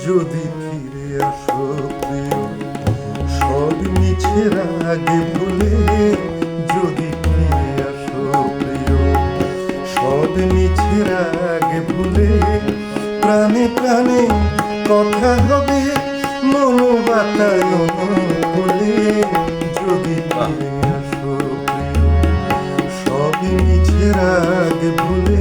যদি ফিরে আসো প্রিয় সব মিছের আগে ভুলে যদি ফিরে আসো প্রিয় সব মিছের আগে ভুলে প্রাণে প্রাণে কথা হবে মন বাতায়ন ভুলে যদি ফিরে আসো প্রিয় সব মিছের আগে ভুলে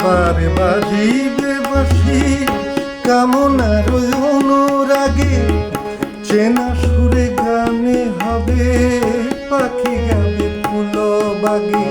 আবার বাজিবে বাসি কামনার অনুরাগে। চেনা সুরে গানে হবে, পাখি গাবে ফুল বাগে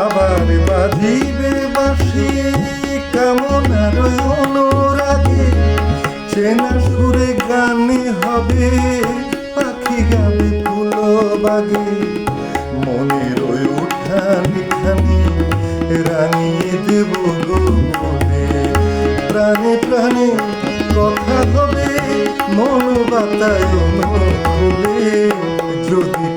আবার বাজিবে বাসি কামনার অনুরাগে। চেনা সুরে গানে হবে, পাখি গাবে ফুল বাগে খানি রাঙিয়ে দেব গো মনে। প্রাণে প্রাণে কথা হবে মন বাতায় যদি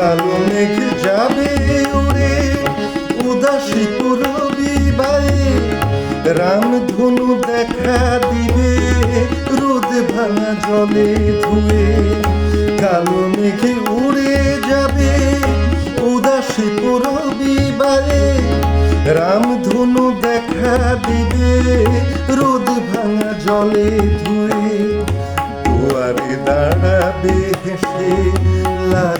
কালো মেঘ যাবে উড়ে উদাসী পুরবি রাম ধনু দেখা দিবে, রোদ ভাঙা জলে ধুয়ে। কালো মেঘে উড়ে যাবে, উদাসী পুরবি রাম ধনু দেখা দিবে, রোদ ভাঙা জলে ধুয়ে। দুয়ারে দাঁড়াবে হেসে নত